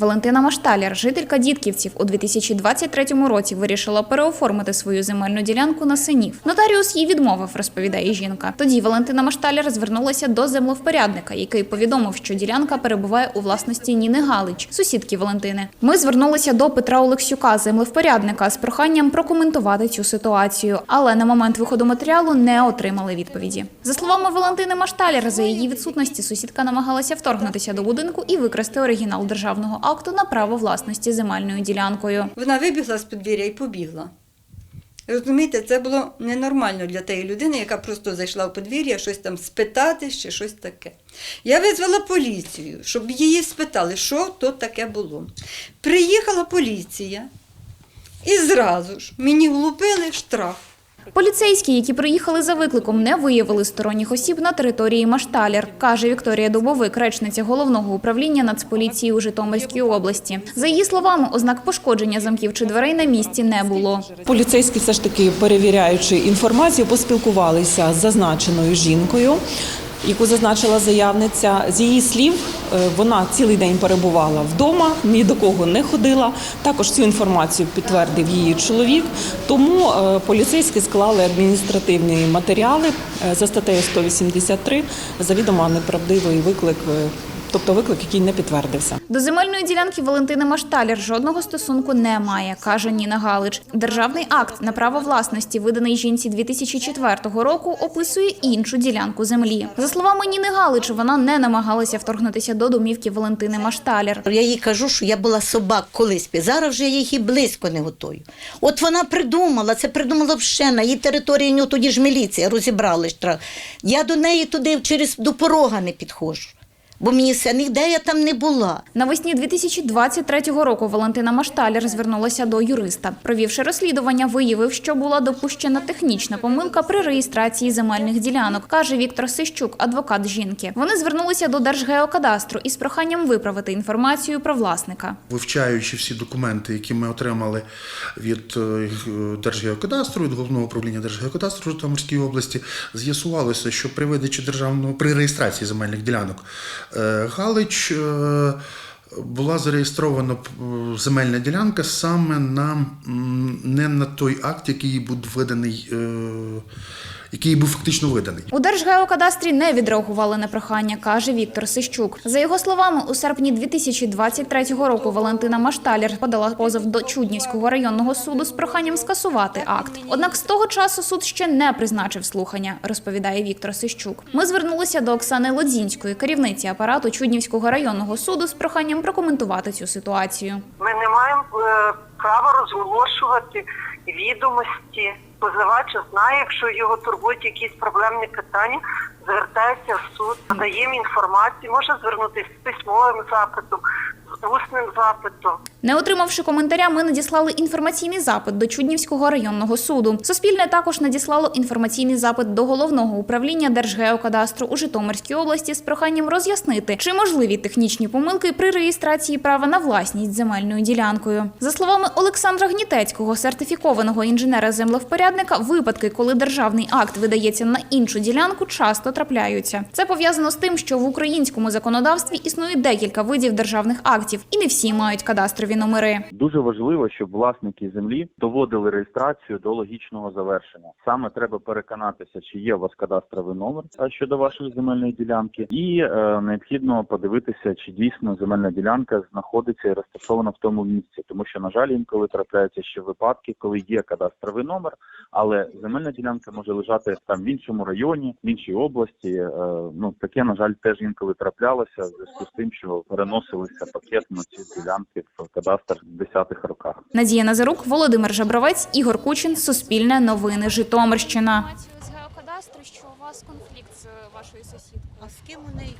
Валентина Машталяр, жителька Дітківців, у 2023 році вирішила переоформити свою земельну ділянку на синів. Нотаріус їй відмовив, розповідає жінка. Тоді Валентина Машталяр звернулася до землевпорядника, який повідомив, що ділянка перебуває у власності Ніни Галич, сусідки Валентини. Ми звернулися до Петра Олексюка, землевпорядника, з проханням прокоментувати цю ситуацію, але на момент виходу матеріалу не отримали відповіді. За словами Валентини Машталяр, за її відсутності сусідка намагалася вторгнутися до будинку і викрасти оригінал державного акту на право власності земельною ділянкою. Вона вибігла з подвір'я і побігла. Розумієте, це було ненормально для тієї людини, яка просто зайшла в подвір'я, щось там спитати чи щось таке. Я визвала поліцію, щоб її спитали, що то таке було. Приїхала поліція і зразу ж мені влупили штраф. Поліцейські, які приїхали за викликом, не виявили сторонніх осіб на території Машталір, каже Вікторія Дубовик, речниця головного управління Нацполіції у Житомирській області. За її словами, ознак пошкодження замків чи дверей на місці не було. Поліцейські все ж таки, перевіряючи інформацію, поспілкувалися з зазначеною жінкою, яку зазначила заявниця. З її слів, е, вона цілий день перебувала вдома, ні до кого не ходила. Також цю інформацію підтвердив її чоловік. Тому е, поліцейські склали адміністративні матеріали е, за статтею 183 завідомо неправдивий виклик, тобто виклик, який не підтвердився. До земельної ділянки Валентини Машталір жодного стосунку не має, каже Ніна Галич. Державний акт на право власності, виданий жінці 2004 року, описує іншу ділянку землі. За словами Ніни Галич, вона не намагалася вторгнутися до домівки Валентини Машталір. Я їй кажу, що я була собак колись, зараз вже я їх і близько не готую. От вона придумала, це придумала ще на її території, тоді ж міліція розібрали штраф. Я до неї туди через до порога не підходжу, бо мені все ніде я там не була. Навесні 2023 року Валентина Машталір звернулася до юриста. Провівши розслідування, виявив, що була допущена технічна помилка при реєстрації земельних ділянок, каже Віктор Сищук, адвокат жінки. Вони звернулися до Держгеокадастру із проханням виправити інформацію про власника. Вивчаючи всі документи, які ми отримали від е, Держгеокадастру, від головного управління Держгеокадастру Житомирської області, з'ясувалося, що при видачі державного при реєстрації земельних ділянок Галич е, була зареєстрована е, земельна ділянка саме на не на той акт, який був виданий, е, який був фактично виданий. У Держгеокадастрі не відреагували на прохання, каже Віктор Сищук. За його словами, у серпні 2023 року Валентина Машталір подала позов до Чуднівського районного суду з проханням скасувати акт. Однак з того часу суд ще не призначив слухання, розповідає Віктор Сищук. Ми звернулися до Оксани Лодзінської, керівниці апарату Чуднівського районного суду, з проханням прокоментувати цю ситуацію. Ми не маємо е, права розголошувати відомості. Позивач знає, якщо його турбують якісь проблемні питання, звертається в суд, надаємо інформацію, може звернутися з письмовим запитом, з усним запитом. Не отримавши коментаря, ми надіслали інформаційний запит до Чуднівського районного суду. Суспільне також надіслало інформаційний запит до головного управління Держгеокадастру у Житомирській області з проханням роз'яснити, чи можливі технічні помилки при реєстрації права на власність земельною ділянкою. За словами Олександра Гнітецького, сертифікованого інженера-землевпорядника, випадки, коли державний акт видається на іншу ділянку, часто трапляються. Це пов'язано з тим, що в українському законодавстві існує декілька видів державних актів, і не всі мають кадастрові номери. Дуже важливо, щоб власники землі доводили реєстрацію до логічного завершення. Саме треба переконатися, чи є у вас кадастровий номер щодо вашої земельної ділянки, і е, необхідно подивитися, чи дійсно земельна ділянка знаходиться і розташована в тому місці, тому що на жаль інколи трапляються ще випадки, коли є кадастровий номер, але земельна ділянка може лежати там в іншому районі, в іншій області. Е, ну таке на жаль теж інколи траплялося в зв'язку з тим, що переносилися пакетно ці ділянки в кадастр в 10-х роках. Надія Назарук, Володимир Жабровець, Ігор Кучин, Суспільне новини Житомирщина. з геокадастру, що у вас конфлікт з вашою сусідкою. А з ким у неї